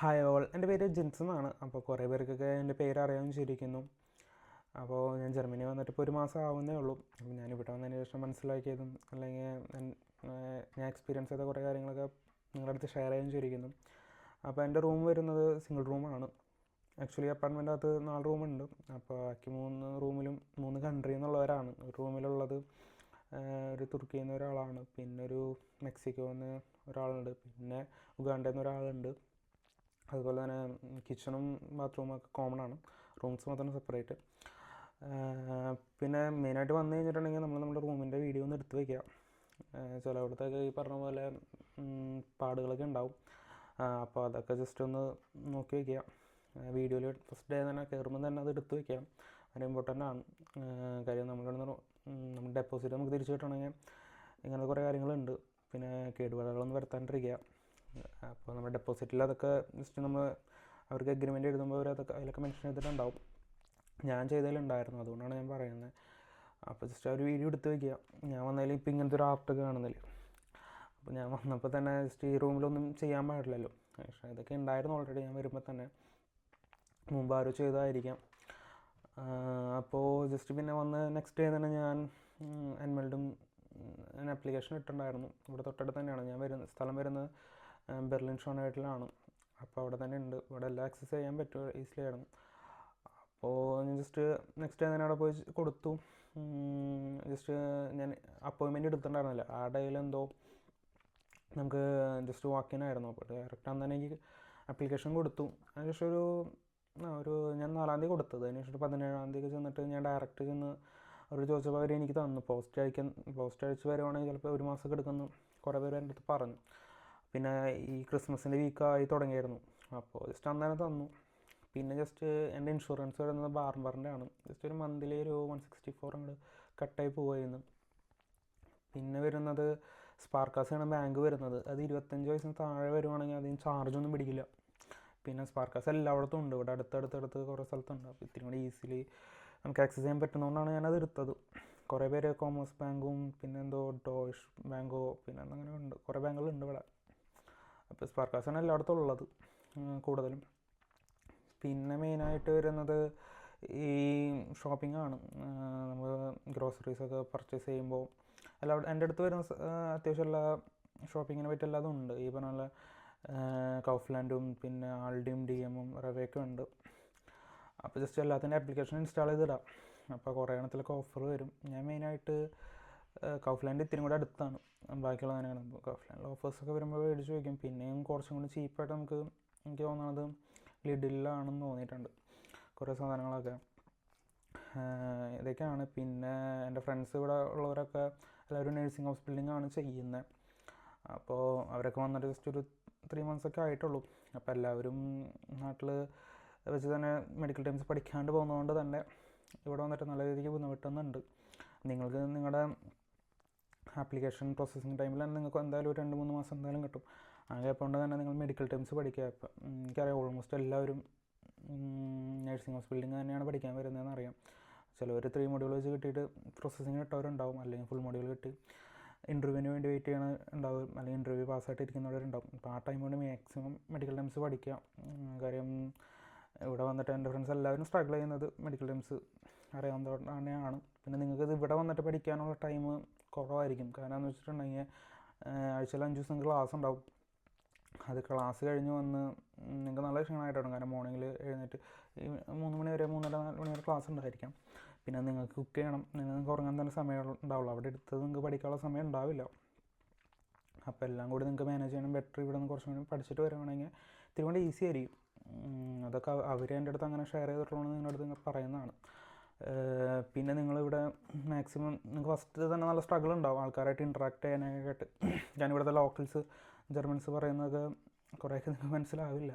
Hi all എന്റെ പേര് ജിൻസ് എന്നാണ്. അപ്പോൾ കുറേ പേർക്കൊക്കെ എന്റെ പേര് അറിയാമെന്ന് ചോദിക്കുന്നു അപ്പോൾ ഞാൻ ജർമ്മനി വന്നിട്ട് ഇപ്പോൾ ഒരു മാസം ആവുന്നേ ഉള്ളൂ. അപ്പോൾ ഞാൻ ഇവിടെ വന്നതിന് ശേഷം മനസ്സിലാക്കിയതും അല്ലെങ്കിൽ ഞാൻ- എക്സ്പീരിയൻസ് ചെയ്ത കുറേ കാര്യങ്ങളൊക്കെ നിങ്ങളുടെ അടുത്ത് ഷെയർ ചെയ്യാൻ ചോദിക്കുന്നു അപ്പോൾ എന്റെ റൂം വരുന്നത് സിംഗിൾ റൂമാണ് ആക്ച്വലി അപ്പാർട്ട്മെന്റ് അകത്ത് നാല് റൂമുണ്ട് അപ്പോൾ ബാക്കി മൂന്ന് റൂമിലും മൂന്ന് കൺട്രിയിൽ നിന്നുള്ളവരാണ് ഒരു റൂമിലുള്ളത് ഒരു തുർക്കിയിൽ നിന്ന് ഒരാളാണ്. പിന്നെ ഒരു മെക്സിക്കോയിൽ നിന്ന് ഒരാളുണ്ട്. പിന്നെ ഉഗാണ്ടയിൽ ഒരാളുണ്ട്. അതുപോലെ തന്നെ കിച്ചണും ബാത്റൂമും ഒക്കെ കോമൺ ആണ്. റൂംസ് മാത്രം സെപ്പറേറ്റ് പിന്നെ മെയിനായിട്ട് വന്നു കഴിഞ്ഞിട്ടുണ്ടെങ്കിൽ നമ്മൾ നമ്മുടെ റൂമിന്റെ വീഡിയോ ഒന്ന് എടുത്ത് വയ്ക്കുക ചിലവിടത്തൊക്കെ ഈ പറഞ്ഞ പോലെ പാടുകളൊക്കെ ഉണ്ടാവും. അപ്പോൾ അതൊക്കെ ജസ്റ്റ് ഒന്ന് നോക്കി വയ്ക്കുക വീഡിയോയിൽ ഫസ്റ്റ് ഡേ തന്നെ കയറുമ്പോൾ തന്നെ അത് എടുത്ത് വയ്ക്കാം അത് ഇമ്പോർട്ടന്റ് ആണ്. കാര്യം നമ്മളിവിടെ നിന്ന് നമ്മുടെ ഡെപ്പോസിറ്റ് നമുക്ക് തിരിച്ചു കിട്ടണമെങ്കിൽ ഇങ്ങനത്തെ കുറേ കാര്യങ്ങളുണ്ട്. പിന്നെ കേടുപാടുകളൊന്നും വരുത്താണ്ടിരിക്കുക. അപ്പോൾ നമ്മുടെ ഡെപ്പോസിറ്റിൽ അതൊക്കെ ജസ്റ്റ് നമ്മൾ അവർക്ക് അഗ്രിമെന്റ് എഴുതുമ്പോൾ അവർ അതൊക്കെ അതിലൊക്കെ മെൻഷൻ ചെയ്തിട്ടുണ്ടാവും. ഞാൻ ചെയ്തതിലുണ്ടായിരുന്നു അതുകൊണ്ടാണ് ഞാൻ പറയുന്നത് അപ്പോൾ ജസ്റ്റ് ഒരു വീഡിയോ എടുത്ത് വയ്ക്കുക ഞാൻ വന്നതിൽ ഇപ്പോൾ ഇങ്ങനത്തെ ഒരു ആർട്ട് കാണുന്നില്ല. അപ്പോൾ ഞാൻ വന്നപ്പോൾ തന്നെ ജസ്റ്റ് ഈ റൂമിലൊന്നും ചെയ്യാൻ പാടില്ലല്ലോ. പക്ഷേ ഇതൊക്കെ ഉണ്ടായിരുന്നു ഓൾറെഡി ഞാൻ വരുമ്പോൾ തന്നെ. മുമ്പ് ആരോ ചെയ്തതായിരിക്കാം. അപ്പോൾ ജസ്റ്റ് പിന്നെ വന്ന് നെക്സ്റ്റ് ഡേ തന്നെ ഞാൻ അൻമൽഡും ആപ്ലിക്കേഷൻ ഇട്ടിട്ടുണ്ടായിരുന്നു. ഇവിടെ തൊട്ടടുത്ത് തന്നെയാണ് ഞാൻ വരുന്ന സ്ഥലം വരുന്നത് ബെർലിൻ ഷോണായിട്ടിലാണ് അപ്പോൾ അവിടെ തന്നെ ഉണ്ട്. ഇവിടെ എല്ലാം ആക്സസ് ചെയ്യാൻ പറ്റും ഈസിലി ആയിരുന്നു അപ്പോൾ ഞാൻ ജസ്റ്റ് നെക്സ്റ്റ് ഡേ തന്നെ അവിടെ പോയി കൊടുത്തു. ജസ്റ്റ് ഞാൻ അപ്പോയിൻമെന്റ് എടുത്തിട്ടുണ്ടായിരുന്നില്ല. ആ ഡേയിൽ എന്തോ നമുക്ക് ജസ്റ്റ് വാക്കിൻ ആയിരുന്നു. അപ്പോൾ ഡയറക്റ്റ് അന്ന് തന്നെ എനിക്ക് ആപ്ലിക്കേഷൻ കൊടുത്തു. അതിനുശേഷം ഒരു ഒരു ഞാൻ നാലാം തീയതി കൊടുത്തത്. അതിനുശേഷം പതിനേഴാം തീയതി ചെന്നിട്ട് ഞാൻ ഡയറക്റ്റ് ചെന്ന് അവർ ചോദിച്ചപ്പോൾ അവർ എനിക്ക് തന്നു. പോസ്റ്റ് അയക്കാൻ പോസ്റ്റ് അയച്ച് വരുവാണെങ്കിൽ ചിലപ്പോൾ ഒരു മാസമൊക്കെ എടുക്കുന്നു. കുറേ പേര് എന്റെ അടുത്ത് പറഞ്ഞു. പിന്നെ ഈ ക്രിസ്മസിന്റെ വീക്കായി തുടങ്ങിയായിരുന്നു. അപ്പോൾ ജസ്റ്റ് അന്നേരം തന്നു. പിന്നെ ജസ്റ്റ് എന്റെ ഇൻഷുറൻസ് വരുന്നത് ബാർബറിന്റെ ആണ് ജസ്റ്റ് ഒരു മന്ത്ലി ഒരു വൺ സിക്സ്റ്റി ഫോർ അങ്ങോട്ട് കട്ടായി പോവായിരുന്നു. പിന്നെ വരുന്നത് സ്പാർക്കാസാണ് ബാങ്ക് വരുന്നത്. അത് ഇരുപത്തഞ്ച് വയസ്സിന് താഴെ വരുവാണെങ്കിൽ അതിന് ചാർജൊന്നും പിടിക്കില്ല. പിന്നെ സ്പാർക്കാസ് എല്ലായിടത്തും ഉണ്ട്. ഇവിടെ അടുത്തടുത്തടുത്ത് കുറേ സ്ഥലത്തുണ്ട്. അപ്പോൾ ഇത്തിരി കൂടി ഈസിലി നമുക്ക് ആക്സസ് ചെയ്യാൻ പറ്റുന്നതുകൊണ്ടാണ് ഞാനത് എടുത്തത്. കുറേ പേര് കോമേഴ്സ് ബാങ്കും പിന്നെ എന്തോ ഡോഷ് ബാങ്കോ പിന്നെ അങ്ങനെ ഉണ്ട്. കുറേ ബാങ്കുകളുണ്ട് ഇവിടെ. അപ്പോൾ സ്പാർക്കാസാണ് എല്ലായിടത്തും ഉള്ളത് കൂടുതലും. പിന്നെ മെയിനായിട്ട് വരുന്നത് ഈ ഷോപ്പിംഗ് ആണ്. നമ്മൾ ഗ്രോസറീസ് ഒക്കെ പർച്ചേസ് ചെയ്യുമ്പോൾ എല്ലാ എന്റെ അടുത്ത് വരുന്ന അത്യാവശ്യം എല്ലാ ഷോപ്പിങ്ങിനെ പറ്റി എല്ലാതും ഉണ്ട്. ഈ പറഞ്ഞ പോലെ കൗഫ്ലാൻഡും പിന്നെ ആൾഡിയും ഡി എമ്മും റവയൊക്കെ ഉണ്ട്. അപ്പോൾ ജസ്റ്റ് എല്ലാത്തിന്റെ ആപ്ലിക്കേഷൻ ഇൻസ്റ്റാൾ ചെയ്തിടാം. അപ്പോൾ കുറേ എണ്ണത്തിലൊക്കെ ഓഫർ വരും. ഞാൻ മെയിനായിട്ട് കൗഫ്ലാൻഡ് ഇത്തിരി കൂടെ അടുത്താണ്. ബാക്കിയുള്ള സാധനങ്ങൾ അപ്പോൾ കൗഫ്ലാൻഡിൽ ഓഫേഴ്സൊക്കെ വരുമ്പോൾ മേടിച്ച് വയ്ക്കും പിന്നെയും കുറച്ചും കൂടി ചീപ്പായിട്ട് നമുക്ക് എനിക്ക് തോന്നുന്നത് ലിഡിലാണെന്ന് തോന്നിയിട്ടുണ്ട് കുറേ സാധനങ്ങളൊക്കെ. ഇതൊക്കെയാണ്. പിന്നെ എന്റെ ഫ്രണ്ട്സ് ഇവിടെ ഉള്ളവരൊക്കെ എല്ലാവരും നഴ്സിംഗ് ഹോസ്പിറ്റലിങ്ങാണ് ചെയ്യുന്നത് അപ്പോൾ അവരൊക്കെ വന്നിട്ട് ജസ്റ്റ് ഒരു ത്രീ മന്ത്സ് ഒക്കെ ആയിട്ടുള്ളൂ. അപ്പോൾ എല്ലാവരും നാട്ടിൽ വെച്ച് തന്നെ മെഡിക്കൽ ടൈംസ് പഠിക്കാണ്ട് പോകുന്നതുകൊണ്ട് തന്നെ ഇവിടെ വന്നിട്ട് നല്ല രീതിക്ക് ബുദ്ധിമുട്ടുന്നുണ്ട്. നിങ്ങൾക്ക് നിങ്ങളുടെ ആപ്ലിക്കേഷൻ പ്രോസസ്സിങ് ടൈമിൽ തന്നെ നിങ്ങൾക്ക് എന്തായാലും ഒരു രണ്ട് മൂന്ന് മാസം എന്തായാലും കിട്ടും. അങ്ങനെ കൊണ്ട് തന്നെ നിങ്ങൾ മെഡിക്കൽ ടേംസ് പഠിക്കുക. ഇപ്പം എനിക്കറിയാം ഓൾമോസ്റ്റ് എല്ലാവരും നഴ്സിംഗ് ഹോസ്പിറ്റലിംഗ് തന്നെയാണ് പഠിക്കാൻ വരുന്നതെന്ന് അറിയാം. ചിലവർ ത്രീ മൊഡ്യൂൾ വെച്ച് കിട്ടിയിട്ട് പ്രോസസ്സിങ് കിട്ടവരുണ്ടാവും അല്ലെങ്കിൽ ഫുൾ മൊഡ്യൂൾ കിട്ടി. ഇന്റർവ്യൂവിന് വേണ്ടി വെയിറ്റ് ചെയ്യണ ഉണ്ടാവും. അല്ലെങ്കിൽ ഇന്റർവ്യൂ പാസ്സായിട്ട് ഇരിക്കുന്നവരുണ്ടാവും അപ്പോൾ ആ ടൈം കൊണ്ട് മാക്സിമം മെഡിക്കൽ ടേംസ് പഠിക്കുക. കാര്യം ഇവിടെ വന്നിട്ട് എന്റെ ഫ്രണ്ട്സ് എല്ലാവരും സ്ട്രഗിൾ ചെയ്യുന്നത് മെഡിക്കൽ ടേംസ് അറിയാവുന്നതുകൊണ്ട് തന്നെയാണ് പിന്നെ നിങ്ങൾക്ക് ഇത് ഇവിടെ വന്നിട്ട് പഠിക്കാനുള്ള ടൈം കുറവായിരിക്കും. കാരണം എന്ന് വെച്ചിട്ടുണ്ടെങ്കിൽ ആഴ്ചയിൽ അഞ്ച് ദിവസം ക്ലാസ് ഉണ്ടാവും. അത് ക്ലാസ് കഴിഞ്ഞ് വന്ന് നിങ്ങൾക്ക് നല്ല ക്ഷീണമായിട്ടാണ് കാരണം മോർണിംഗിൽ എഴുന്നേറ്റ് മൂന്ന് മണി വരെ മൂന്നര നാല് മണി വരെ ക്ലാസ് ഉണ്ടായിരിക്കാം. പിന്നെ നിങ്ങൾക്ക് കുക്ക് ചെയ്യണം. നിങ്ങൾക്ക് ഉറങ്ങാൻ തന്നെ സമയം ഉണ്ടാവുള്ളൂ. അവിടെ എടുത്തത് നിങ്ങൾക്ക് പഠിക്കാനുള്ള സമയം ഉണ്ടാവില്ല. അപ്പോൾ എല്ലാം കൂടി നിങ്ങൾക്ക് മാനേജ് ചെയ്യണം ബെറ്റർ ഇവിടെ നിന്ന് കുറച്ചും കൂടി പഠിച്ചിട്ട് വരുവാണെങ്കിൽ ഇത്തിരി കൂടി ഈസി ആയിരിക്കും. അതൊക്കെ അവർ എന്റെ അടുത്ത് അങ്ങനെ ഷെയർ ചെയ്തിട്ടുള്ളതാണ് നിങ്ങളുടെ അടുത്ത് പറയുന്നതാണ്. പിന്നെ നിങ്ങളിവിടെ മാക്സിമം നിങ്ങൾക്ക് ഫസ്റ്റ് തന്നെ നല്ല സ്ട്രഗിൾ ഉണ്ടാവും ആൾക്കാരായിട്ട് ഇൻട്രാക്ട് ചെയ്യാനായിട്ട്. ഞാൻ ഇവിടുത്തെ ലോക്കൽസ് ജർമ്മൻസ് പറയുന്നതൊക്കെ കുറേയൊക്കെ നിങ്ങൾക്ക് മനസ്സിലാവില്ല.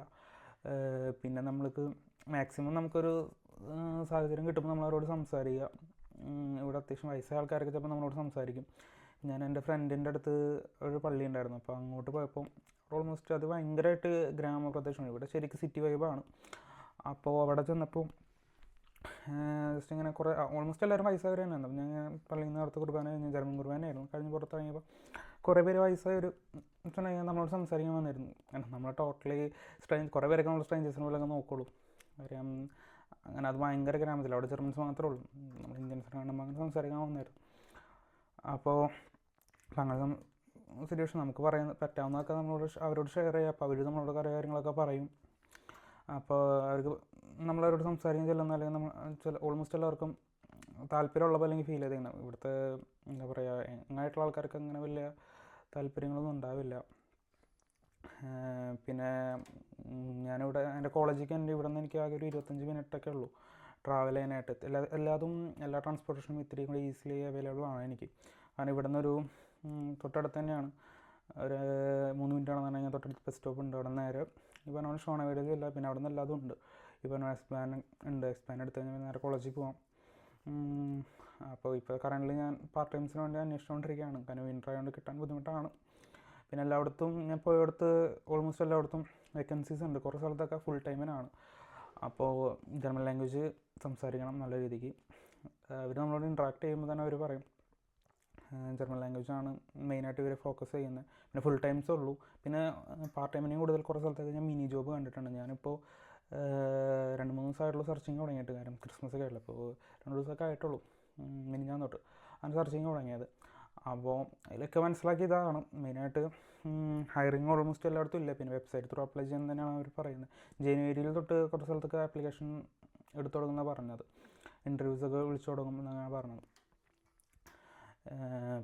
പിന്നെ നമ്മൾക്ക് മാക്സിമം നമുക്കൊരു സാഹചര്യം കിട്ടുമ്പോൾ നമ്മൾ അവരോട് സംസാരിക്കുക ഇവിടെ അത്യാവശ്യം വയസ്സായ ആൾക്കാരൊക്കെ ചിലപ്പോൾ നമ്മളോട് സംസാരിക്കും. ഞാൻ എന്റെ ഫ്രണ്ടിന്റെ അടുത്ത് ഒരു പള്ളി ഉണ്ടായിരുന്നു. അപ്പോൾ അങ്ങോട്ട് പോയപ്പോൾ ഓൾമോസ്റ്റ് അത് ഭയങ്കരമായിട്ട് ഗ്രാമപ്രദേശമാണ്. ഇവിടെ ശരിക്കും സിറ്റി വൈബാണ് അപ്പോൾ അവിടെ ചെന്നപ്പോൾ ജസ്റ്റ് ഇങ്ങനെ കുറേ ഓൾമോസ്റ്റ് എല്ലാവരും വയസ്സായവർ തന്നെയാണ് അപ്പം ഞാൻ പള്ളിയിൽ നിന്ന് അടുത്ത കുർബാന കഴിഞ്ഞ് ജർമ്മൻ കുർബാനയായിരുന്നു കഴിഞ്ഞ് പുറത്തിറങ്ങിയപ്പോൾ കുറേ പേര് വയസ്സായ ഒരു വെച്ചിട്ടുണ്ടെങ്കിൽ നമ്മളോട് സംസാരിക്കാൻ വന്നിരുന്നു. കാരണം നമ്മൾ ടോട്ടലി സ്ട്രെയിൻ കുറേ പേരൊക്കെ നമ്മൾ സ്ട്രേഞ്ചേഴ്സിനെ പോലെ നോക്കുള്ളൂ. കാര്യം അങ്ങനെ അത് ഭയങ്കര ഗ്രാമത്തിൽ അവിടെ ജർമ്മൻസ് മാത്രമേ ഉള്ളൂ. നമ്മൾ ഇന്ത്യൻസിനെ കാണുമ്പോൾ അങ്ങനെ സംസാരിക്കാൻ വന്നായിരുന്നു അപ്പോൾ അപ്പം അങ്ങനെ സിറ്റുവേഷൻ നമുക്ക് പറയാൻ പറ്റാവുന്നതൊക്കെ നമ്മളോട് അവരോട് ഷെയർ ചെയ്യുക അപ്പോൾ അവർ നമ്മളോട് കുറേ കാര്യങ്ങളൊക്കെ പറയും. അപ്പോൾ അവർക്ക് നമ്മളവരോട് സംസാരിക്കാൻ ചെല്ലുന്ന അല്ലെങ്കിൽ നമ്മൾ ചില ഓൾമോസ്റ്റ് എല്ലാവർക്കും താല്പര്യമുള്ളപ്പോൾ അല്ലെങ്കിൽ ഫീൽ ചെയ്തിരുന്നു ഇവിടുത്തെ എന്താ പറയുക യങ്ങായിട്ടുള്ള ആൾക്കാർക്ക് അങ്ങനെ വലിയ താല്പര്യങ്ങളൊന്നും ഉണ്ടാവില്ല. പിന്നെ ഞാനിവിടെ എന്റെ കോളേജിലേക്ക് എന്റെ ഇവിടെ നിന്ന് എനിക്ക് ആകെ ഒരു ഇരുപത്തഞ്ച് മിനിറ്റൊക്കെ ഉള്ളൂ. ട്രാവൽ ചെയ്യാനായിട്ട്. എല്ലാ എല്ലാതും എല്ലാ ട്രാൻസ്പോർട്ടേഷനും ഇത്തിരി കൂടി ഈസിലി അവൈലബിൾ ആണ് എനിക്ക്. കാരണം ഇവിടെ നിന്നൊരു തൊട്ടടുത്ത് തന്നെയാണ്. ഒരു മൂന്ന് മിനിറ്റ് ആണെന്ന് തൊട്ടടുത്ത് ബസ് സ്റ്റോപ്പ് ഉണ്ട്. അവിടെ നേരെ ഈ പറഞ്ഞ പോലെ ഷോണവേഡിൽ ഇല്ല. പിന്നെ അവിടെ നിന്ന് എല്ലാതും ഉണ്ട്. ഈ പറഞ്ഞ എക്സ്പാൻ ഉണ്ട്. എക്സ്പാൻ എടുത്ത് കഴിഞ്ഞാൽ നേരെ കോളേജിൽ ഉം, അപ്പോൾ ഇപ്പോൾ കറന്റ് ഞാൻ പാർട്ട് ടൈംസിന് വേണ്ടി അന്വേഷിച്ചുകൊണ്ടിരിക്കുകയാണ് കാരണം വിന്റർ ആയതുകൊണ്ട് കിട്ടാൻ ബുദ്ധിമുട്ടാണ്. പിന്നെ എല്ലായിടത്തും ഞാൻ പോയടുത്ത് ഓൾമോസ്റ്റ് എല്ലായിടത്തും വേക്കൻസീസ് ഉണ്ട്. കുറേ സ്ഥലത്തൊക്കെ ഫുൾ ടൈമിനാണ് അപ്പോൾ ജർമ്മൻ ലാംഗ്വേജ് സംസാരിക്കണം നല്ല രീതിക്ക്. അവർ നമ്മളോട് ഇൻട്രാക്ട് ചെയ്യുമ്പോൾ തന്നെ അവർ പറയും. ജർമ്മൻ ലാംഗ്വേജാണ് മെയിനായിട്ട് ഇവർ ഫോക്കസ് ചെയ്യുന്നത്. പിന്നെ ഫുൾ ടൈംസേ ഉള്ളൂ. പിന്നെ പാർട്ട് ടൈമിനെയും കൂടുതൽ കുറേ സ്ഥലത്തൊക്കെ ഞാൻ മിനി ജോബ് കണ്ടിട്ടുണ്ട്. ഞാനിപ്പോൾ രണ്ട് മൂന്ന് ദിവസമായിട്ടുള്ള സെർച്ചിങ് തുടങ്ങിയിട്ട് കാരണം ക്രിസ്മസ് ഒക്കെ അപ്പോൾ രണ്ട് ദിവസമൊക്കെ ആയിട്ടുള്ളൂ. മിനി ഞാൻ തൊട്ട് അങ്ങനെ സെർച്ചിങ് തുടങ്ങിയത്. അപ്പോൾ അതിലൊക്കെ മനസ്സിലാക്കി ഇതാണ് മെയിനായിട്ട് ഹയറിങ് ഓൾമോസ്റ്റ് എല്ലായിടത്തും ഇല്ല. പിന്നെ വെബ്സൈറ്റ് ത്രൂ അപ്ലൈ ചെയ്യാൻ തന്നെയാണ് അവർ പറയുന്നത്. ജനുവരിയിൽ തൊട്ട് കുറച്ച് സ്ഥലത്തൊക്കെ ആപ്ലിക്കേഷൻ എടുത്തു തുടങ്ങുന്ന പറഞ്ഞത്. ഇന്റർവ്യൂസൊക്കെ വിളിച്ചു തുടങ്ങും എന്നാണ് പറഞ്ഞത്.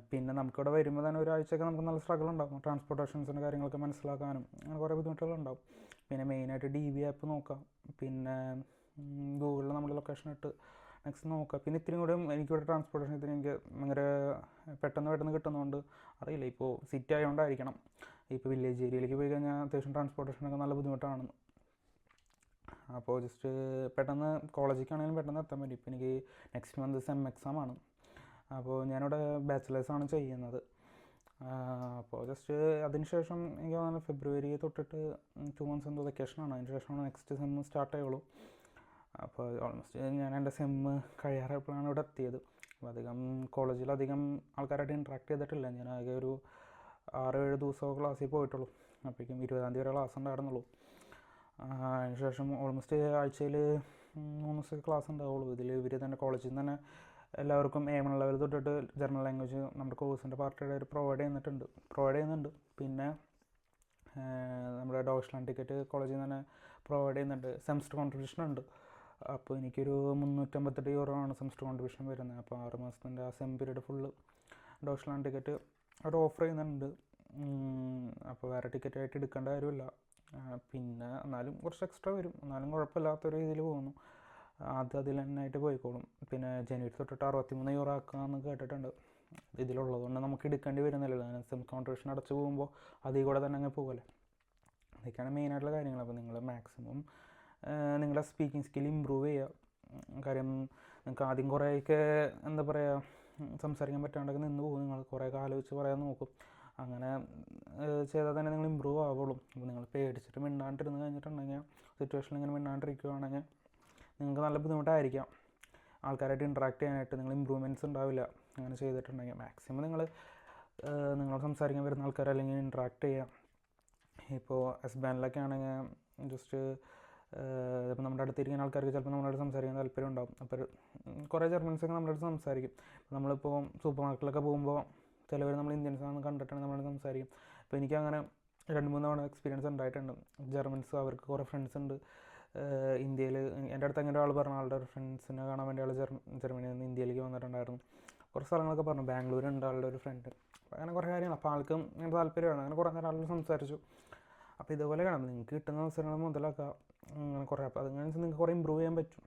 പിന്നെ നമുക്കിവിടെ വരുമ്പോൾ തന്നെ ഒരാഴ്ചയൊക്കെ നമുക്ക് നല്ല സ്ട്രഗിൾ ഉണ്ടാകും ട്രാൻസ്പോർട്ടേഷൻസിന്റെ കാര്യങ്ങളൊക്കെ മനസ്സിലാക്കാനും അങ്ങനെ കുറേ ബുദ്ധിമുട്ടുകൾ ബുദ്ധിമുട്ടുകളുണ്ടാവും പിന്നെ മെയിനായിട്ട് ഡി ബി ആപ്പ് നോക്കാം. പിന്നെ ഗൂഗിളിൽ നമ്മുടെ ലൊക്കേഷൻ ഇട്ട് നെക്സ്റ്റ് നോക്കാം. പിന്നെ ഇത്തിരി കൂടെ എനിക്കിവിടെ ട്രാൻസ്പോർട്ടേഷൻ ഇത്തിരി എനിക്ക് ഭയങ്കര പെട്ടെന്ന് പെട്ടെന്ന് കിട്ടുന്നതുകൊണ്ട് അറിയില്ല. ഇപ്പോൾ സിറ്റി ആയതുകൊണ്ടായിരിക്കണം ഇപ്പോൾ വില്ലേജ് ഏരിയയിലേക്ക് പോയി കഴിഞ്ഞാൽ അത്യാവശ്യം ട്രാൻസ്പോർട്ടേഷനൊക്കെ നല്ല ബുദ്ധിമുട്ടാണ്. അപ്പോൾ ജസ്റ്റ് പെട്ടെന്ന് കോളേജിലേക്കാണെങ്കിലും പെട്ടെന്ന് എത്താൻ പറ്റും. ഇപ്പോൾ എനിക്ക് നെക്സ്റ്റ് മന്ത് സെം എക്സാം ആണ്. അപ്പോൾ ഞാനിവിടെ ബാച്ചിലേഴ്സാണ് ചെയ്യുന്നത്. അപ്പോൾ ജസ്റ്റ് അതിന് ശേഷം എനിക്ക് തോന്നുന്നു ഫെബ്രുവരി തൊട്ടിട്ട് ടു മന്ത്സ് എന്തോ വെക്കേഷനാണ് അതിന് ശേഷമാണ് നെക്സ്റ്റ് സെം സ്റ്റാർട്ട് ചെയ്യുള്ളൂ അപ്പോൾ ഓൾമോസ്റ്റ് ഞാൻ എന്റെ സെമ്മ് കഴിയാറായപ്പോഴാണ് ഇവിടെ എത്തിയത്. അപ്പോൾ അധികം കോളേജിൽ അധികം ആൾക്കാരായിട്ട് ഇൻട്രാക്ട് ചെയ്തിട്ടില്ല. ഞാൻ ആകെ ഒരു ആറ് ഏഴ് ദിവസമോ ക്ലാസ്സിൽ പോയിട്ടുള്ളൂ. അപ്പോഴേക്കും ഇരുപതാം തീയതി വരെ ക്ലാസ് ഉണ്ടായിരുന്നുള്ളൂ. അതിന് ശേഷം ഓൾമോസ്റ്റ് ആഴ്ചയിൽ മൂന്ന് ദിവസമൊക്കെ ക്ലാസ് ഉണ്ടാവുള്ളൂ. ഇതിൽ ഇവർ തന്നെ കോളേജിൽ നിന്ന് തന്നെ എല്ലാവർക്കും വൺ ലെവൽ തൊട്ടിട്ട് ജർമ്മൻ ലാംഗ്വേജ് നമ്മുടെ കോഴ്സിന്റെ പാർട്ടിയുടെ പ്രൊവൈഡ് ചെയ്യുന്നിട്ടുണ്ട്. പ്രൊവൈഡ് ചെയ്യുന്നുണ്ട്. പിന്നെ നമ്മുടെ ഡോക്ഷണൽ ടിക്കറ്റ് കോളേജിൽ നിന്ന് തന്നെ പ്രൊവൈഡ് ചെയ്യുന്നുണ്ട്. സെമസ്റ്റർ കോൺട്രിബ്യൂഷൻ ഉണ്ട്. അപ്പോൾ എനിക്കൊരു മുന്നൂറ്റമ്പത്തെട്ട് യൂറോ ആണ് സെമസ്റ്റർ കോൺട്രിബ്യൂഷൻ വരുന്നത്. അപ്പോൾ ആറ് മാസത്തിന്റെ ആ sem period full Deutschland ticket അവർ ഓഫർ ചെയ്യുന്നുണ്ട്. അപ്പോൾ വേറെ ടിക്കറ്റ് ആയിട്ട് എടുക്കേണ്ട കാര്യമില്ല. പിന്നെ എന്നാലും കുറച്ച് എക്സ്ട്രാ വരും. എന്നാലും കുഴപ്പമില്ലാത്ത രീതിയിൽ പോകുന്നു. അത് അതിൽ തന്നെ ആയിട്ട് പോയിക്കോളും. പിന്നെ ജനുവരി തൊട്ടിട്ട് അറുപത്തിമൂന്ന് യൂറോ ആക്കാമെന്ന് കേട്ടിട്ടുണ്ട്. ഇതിലുള്ളതുകൊണ്ട് നമുക്ക് എടുക്കേണ്ടി വരുന്നില്ലല്ലോ. സെം കോൺട്രിബ്യൂഷൻ അടച്ചു പോകുമ്പോൾ അതിൽ കൂടെ തന്നെ അങ്ങ് പോകല്ലേ അതൊക്കെയാണ് മെയിനായിട്ടുള്ള കാര്യങ്ങൾ. അപ്പോൾ നിങ്ങൾ മാക്സിമം നിങ്ങളുടെ സ്പീക്കിംഗ് സ്കിൽ ഇമ്പ്രൂവ് ചെയ്യുക കാര്യം നിങ്ങൾക്ക് ആദ്യം കുറേയൊക്കെ എന്താ പറയുക സംസാരിക്കാൻ പറ്റാണ്ടൊക്കെ നിന്ന് പോകും. നിങ്ങൾ കുറേ ആലോചിച്ച് പറയാൻ നോക്കും. അങ്ങനെ ചെയ്താൽ തന്നെ നിങ്ങൾ ഇമ്പ്രൂവ് ആവുള്ളൂ. അപ്പോൾ നിങ്ങൾ പേടിച്ചിട്ട് മിണ്ടാണ്ടിരുന്ന് കഴിഞ്ഞിട്ടുണ്ടെങ്കിൽ സിറ്റുവേഷനിൽ ഇങ്ങനെ മിണ്ടാണ്ടിരിക്കുകയാണെങ്കിൽ നിങ്ങൾക്ക് നല്ല ബുദ്ധിമുട്ടായിരിക്കാം. ആൾക്കാരായിട്ട് ഇൻട്രാക്ട് ചെയ്യാനായിട്ട് നിങ്ങൾ ഇമ്പ്രൂവ്മെന്റ്സ് ഉണ്ടാവില്ല. അങ്ങനെ ചെയ്തിട്ടുണ്ടെങ്കിൽ മാക്സിമം നിങ്ങൾ നിങ്ങളോട് സംസാരിക്കാൻ വരുന്ന ആൾക്കാർ അല്ലെങ്കിൽ ഇൻട്രാക്ട് ചെയ്യാം. ഇപ്പോൾ എസ് ബാനിലൊക്കെ ആണെങ്കിൽ ജസ്റ്റ് ഇപ്പം നമ്മുടെ അടുത്തിരിക്കുന്ന ആൾക്കാർക്ക് ചിലപ്പോൾ നമ്മളോട് സംസാരിക്കാൻ താല്പര്യം ഉണ്ടാവും. അപ്പോൾ കുറേ ജർമ്മൻസൊക്കെ നമ്മുടെ അടുത്ത് സംസാരിക്കും. നമ്മളിപ്പോൾ സൂപ്പർ മാർക്കറ്റിലൊക്കെ പോകുമ്പോൾ ചിലവർ നമ്മൾ ഇന്ത്യൻസ് ആണെന്ന് കണ്ടിട്ടാണ് നമ്മളോട് സംസാരിക്കും. അപ്പോൾ എനിക്കങ്ങനെ രണ്ട് മൂന്ന് തവണ എക്സ്പീരിയൻസ് ഉണ്ടായിട്ടുണ്ട്. ജർമ്മൻസ് അവർക്ക് കുറേ ഫ്രണ്ട്സ് ഉണ്ട്. ഇന്ത്യയിൽ എന്റെ അടുത്ത് അങ്ങനെ ഒരാൾ പറഞ്ഞു ആളുടെ ഫ്രണ്ട്സിനെ കാണാൻ വേണ്ടി ആൾ ജർമ്മനിയിൽ നിന്ന് ഇന്ത്യയിലേക്ക് വന്നിട്ടുണ്ടായിരുന്നു. കുറച്ച് സ്ഥലങ്ങളൊക്കെ പറഞ്ഞു. ബാംഗ്ലൂർ ഉണ്ട് ആളുടെ ഒരു ഫ്രണ്ട് അങ്ങനെ കുറേ കാര്യങ്ങൾ അപ്പോൾ ആൾക്കും അങ്ങനെ താല്പര്യമാണ്. അങ്ങനെ കുറേ നേരം ആളുകൾ സംസാരിച്ചു. അപ്പോൾ ഇതുപോലെ കാണാം. നിങ്ങൾക്ക് കിട്ടുന്ന അവസരങ്ങൾ മുതലാക്കുക അങ്ങനെ കുറേ. അപ്പോൾ അതങ്ങനെ നിങ്ങൾക്ക് കുറേ ഇമ്പ്രൂവ് ചെയ്യാൻ പറ്റും.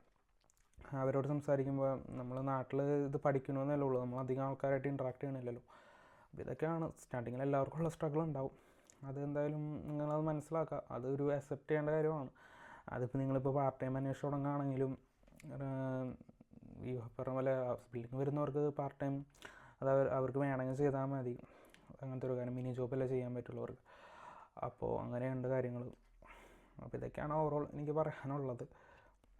അവരോട് സംസാരിക്കുമ്പോൾ നമ്മൾ നാട്ടിൽ ഇത് പഠിക്കണമെന്നല്ലേ ഉള്ളൂ. നമ്മൾ അധികം ആൾക്കാരായിട്ട് ഇൻട്രാക്ട് ചെയ്യണില്ലല്ലോ. അപ്പോൾ ഇതൊക്കെയാണ്. സ്റ്റാർട്ടിങ്ങിൽ എല്ലാവർക്കും ഉള്ള സ്ട്രഗിൾ ഉണ്ടാവും. അതെന്തായാലും നിങ്ങളത് മനസ്സിലാക്കുക അതൊരു അക്സെപ്റ്റ് ചെയ്യേണ്ട കാര്യമാണ്. അതിപ്പോൾ നിങ്ങളിപ്പോൾ പാർട്ട് ടൈം അന്വേഷിച്ച് തുടങ്ങുകയാണെങ്കിലും ഈ പറഞ്ഞ പോലെ ബിൽഡിംഗ് വരുന്നവർക്ക് പാർട്ട് ടൈം അത് അവർക്ക് വേണമെങ്കിൽ ചെയ്താൽ മതി. അങ്ങനത്തെ ഒരു കാര്യം മിനി ജോബല്ലേ ചെയ്യാൻ പറ്റുള്ളൂ അവർക്ക് അപ്പോൾ അങ്ങനെയുണ്ട് കാര്യങ്ങൾ അപ്പോൾ ഇതൊക്കെയാണ് ഓവറോൾ എനിക്ക് പറയാനുള്ളത്.